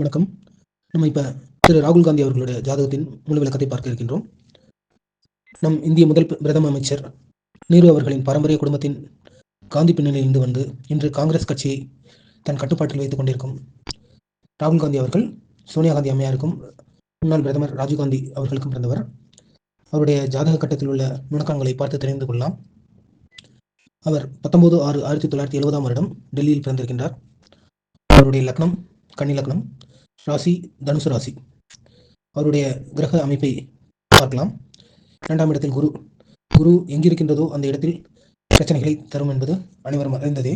வணக்கம். நம்ம இப்போ திரு ராகுல் காந்தி அவர்களுடைய ஜாதகத்தின் முழு விளக்கத்தை பார்க்க இருக்கின்றோம். நம் இந்திய முதல் பிரதம அமைச்சர் நேரு அவர்களின் பாரம்பரிய குடும்பத்தின் காந்தி பின்னணியிலிருந்து வந்து இன்று காங்கிரஸ் கட்சியை தன் கட்டுப்பாட்டில் வைத்துக் கொண்டிருக்கும் ராகுல் காந்தி அவர்கள் சோனியா காந்தி அம்மையாருக்கும் முன்னாள் பிரதமர் ராஜீவ்காந்தி அவர்களுக்கும் பிறந்தவர். அவருடைய ஜாதக கட்டத்தில் உள்ள நுணக்கங்களை பார்த்து தெரிந்து கொள்ளலாம். அவர் பத்தொன்பது ஆறு ஆயிரத்தி தொள்ளாயிரத்தி எழுபதாம் வருடம் டெல்லியில் பிறந்திருக்கின்றார். அவருடைய லக்னம் கன்னி லக்னம். ராசி தனுசு ராசி. அவருடைய கிரக அமைப்பை பார்க்கலாம். இரண்டாம் இடத்தில் குரு. குரு எங்கிருக்கின்றதோ அந்த இடத்தில் பிரச்சனைகளை தரும் என்பது அனைவரும் அறிந்ததே.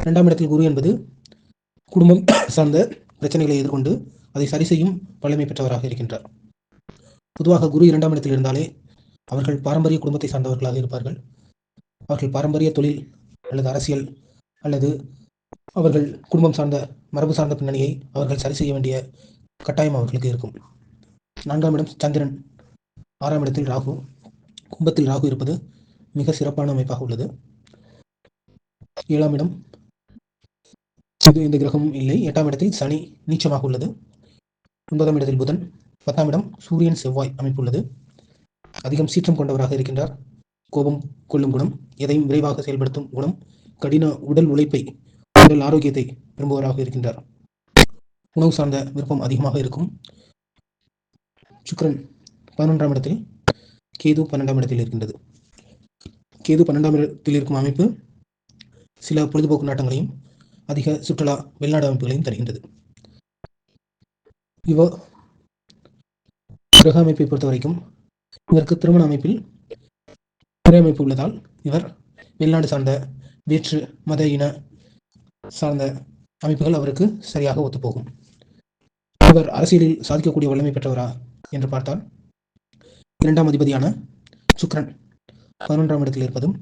இரண்டாம் இடத்தில் குரு என்பது குடும்பம் சார்ந்த பிரச்சனைகளை எதிர்கொண்டு அதை சரி செய்யும் வல்லமை பெற்றவராக இருக்கின்றார். பொதுவாக குரு இரண்டாம் இடத்தில் இருந்தாலே அவர்கள் பாரம்பரிய குடும்பத்தை சார்ந்தவர்களாக இருப்பார்கள். அவர்கள் பாரம்பரிய தொழில் அல்லது அரசியல் அல்லது அவர்கள் குடும்பம் சார்ந்த மரபு சார்ந்த பின்னணியை அவர்கள் சரி செய்ய வேண்டிய கட்டாயம் அவர்களுக்கு இருக்கும். நான்காம் இடம் சந்திரன். ஆறாம் இடத்தில் ராகு. கும்பத்தில் ராகு இருப்பது மிக சிறப்பான அமைப்பாக உள்ளது. ஏழாம் இடம் இது இந்த கிரகமும் இல்லை. எட்டாம் இடத்தில் சனி நீச்சமாக உள்ளது. ஒன்பதாம் இடத்தில் புதன். பத்தாம் இடம் சூரியன் செவ்வாய் அமைப்பு உள்ளது. அதிகம் சீற்றம் கொண்டவராக இருக்கின்றார். கோபம் கொள்ளும் குணம் எதையும் விரைவாக செயல்படுத்தும் குணம் கடின உடல் உழைப்பை உடல் ஆரோக்கியத்தை விரும்புவராக இருக்கின்றார். உணவு சார்ந்த விருப்பம் அதிகமாக இருக்கும். சுக்கரன் பதினொன்றாம் இடத்தில் கேது பன்னெண்டாம் இடத்தில் இருக்கின்றது. கேது பன்னெண்டாம் இடத்தில் இருக்கும் அமைப்பு சில பொழுதுபோக்கு நாட்டங்களையும் அதிக சுற்றுலா வெளிநாடு அமைப்புகளையும் தருகின்றது. இவ கிரக அமைப்பை பொறுத்த வரைக்கும் இதற்கு திருமண அமைப்பில் அமைப்பு உள்ளதால் இவர் வெளிநாடு சார்ந்த வேற்று மத இன சார்ந்த அமைப்புகள் அவருக்கு சரியாக ஒத்துப்போகும். இவர் அரசியலில் சாதிக்கக்கூடிய வல்லமை பெற்றவரா என்று பார்த்தால் இரண்டாம் அதிபதியான சுக்ரன் பதினொன்றாம் இடத்தில் இருப்பதும்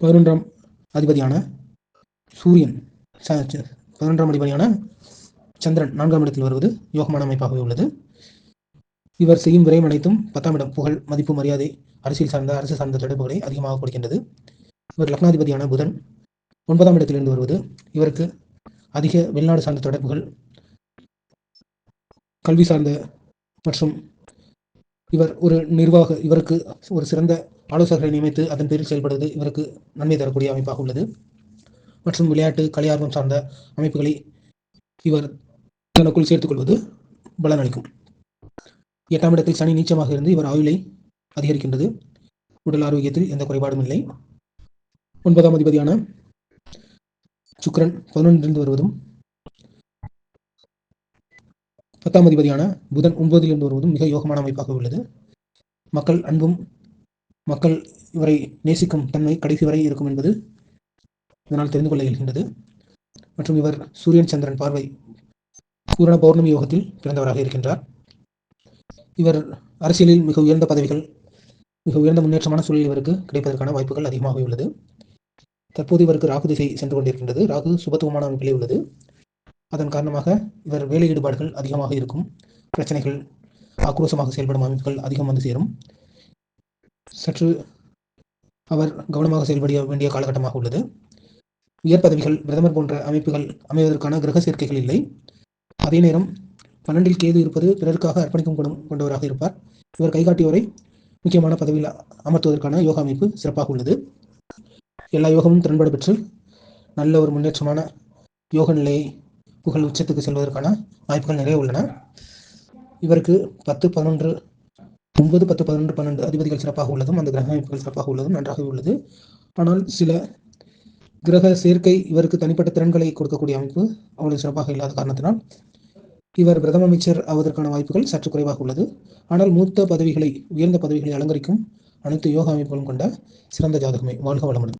பதினொன்றாம் அதிபதியான சூரியன் பதினொன்றாம் அதிபதியான சந்திரன் நான்காம் இடத்தில் வருவது யோகமான அமைப்பாகவே உள்ளது. இவர் செய்யும் விரைவு அனைத்தும் பத்தாம் இடம் புகழ் மதிப்பு மரியாதை அரசியல் சார்ந்த அரசு சார்ந்த தொடர்புகளை அதிகமாக கொடுக்கின்றது. இவர் லக்னாதிபதியான புதன் ஒன்பதாம் இடத்திலிருந்து வருவது. இவருக்கு அதிக வெளிநாடு சார்ந்த தொடர்புகள் கல்வி சார்ந்த மற்றும் இவர் ஒரு நிர்வாக இவருக்கு ஒரு சிறந்த ஆலோசகரை நியமித்து அதன் பேரில் செயல்படுவது இவருக்கு நன்மை தரக்கூடிய அமைப்பாக உள்ளது. மற்றும் விளையாட்டு கலையார்வம் சார்ந்த அமைப்புகளை இவர் தனக்குள் சேர்த்துக் கொள்வது பலனளிக்கும். எட்டாம் இடத்தில் சனி நீச்சமாக இருந்து இவர் ஆயுளை அதிகரிக்கின்றது. உடல் ஆரோக்கியத்தில் எந்த குறைபாடும் இல்லை. ஒன்பதாம் அதிபதியான சுக்கரன் பதினொன்றிலிருந்து வருவதும் பத்தாம் அதிபதியான புதன் ஒன்பதிலிருந்து வருவதும் மிக யோகமான அமைப்பாக உள்ளது. மக்கள் அன்பும் மக்கள் இவரை நேசிக்கும் தன்மை கடைசி வரை இருக்கும் என்பது இதனால் தெரிந்து கொள்ள இயல்கின்றது. மற்றும் இவர் சூரியன் சந்திரன் பார்வை பூரண பௌர்ணமி யோகத்தில் பிறந்தவராக இருக்கின்றார். இவர் அரசியலில் மிக உயர்ந்த பதவிகள் மிக உயர்ந்த முன்னேற்றமான சூழல் இவருக்கு கிடைப்பதற்கான வாய்ப்புகள் அதிகமாக உள்ளது. தற்போது இவருக்கு ராகு திசை சென்று கொண்டிருக்கின்றது. ராகு சுபத்துவமான அமைப்பிலே உள்ளது. அதன் காரணமாக இவர் வேலை ஈடுபாடுகள் அதிகமாக இருக்கும். பிரச்சனைகள் ஆக்ரோஷமாக செயல்படும் அமைப்புகள் அதிகம் வந்து சேரும். சற்று அவர் கவனமாக செயல்பட வேண்டிய காலகட்டமாக உள்ளது. உயர் பதவிகள் பிரதமர் போன்ற அமைப்புகள் அமைவதற்கான கிரக சேர்க்கைகள் இல்லை. அதே நேரம் பன்னெண்டில் கேது இருப்பது பிறருக்காக அர்ப்பணிக்கும் குணம் கொண்டவராக இருப்பார். இவர் கைகாட்டியோரை முக்கியமான பதவியில் அமர்த்துவதற்கான யோகா அமைப்பு சிறப்பாக உள்ளது. எல்லா யோகமும் திறன்பட பெற்று நல்ல ஒரு முன்னேற்றமான யோக நிலையை புகழ் உச்சத்துக்கு செல்வதற்கான வாய்ப்புகள் நிறைய உள்ளன. இவருக்கு பத்து பதினொன்று ஒன்பது பத்து பதினொன்று பன்னெண்டு அதிபதிகள் சிறப்பாக உள்ளதும் அந்த கிரக அமைப்புகள் சிறப்பாக உள்ளதும் நன்றாக உள்ளது. ஆனால் சில கிரக சேர்க்கை இவருக்கு தனிப்பட்ட திறன்களை கொடுக்கக்கூடிய அமைப்பு அவ்வளவு சிறப்பாக இல்லாத காரணத்தினால் இவர் பிரதம அமைச்சர் ஆவதற்கான வாய்ப்புகள் சற்று குறைவாக உள்ளது. ஆனால் மூத்த பதவிகளை உயர்ந்த பதவிகளை அலங்கரிக்கும் அனைத்து யோகா அமைப்புகளும் கொண்ட சிறந்த ஜாதகமே வாழ்க வளமுடன்.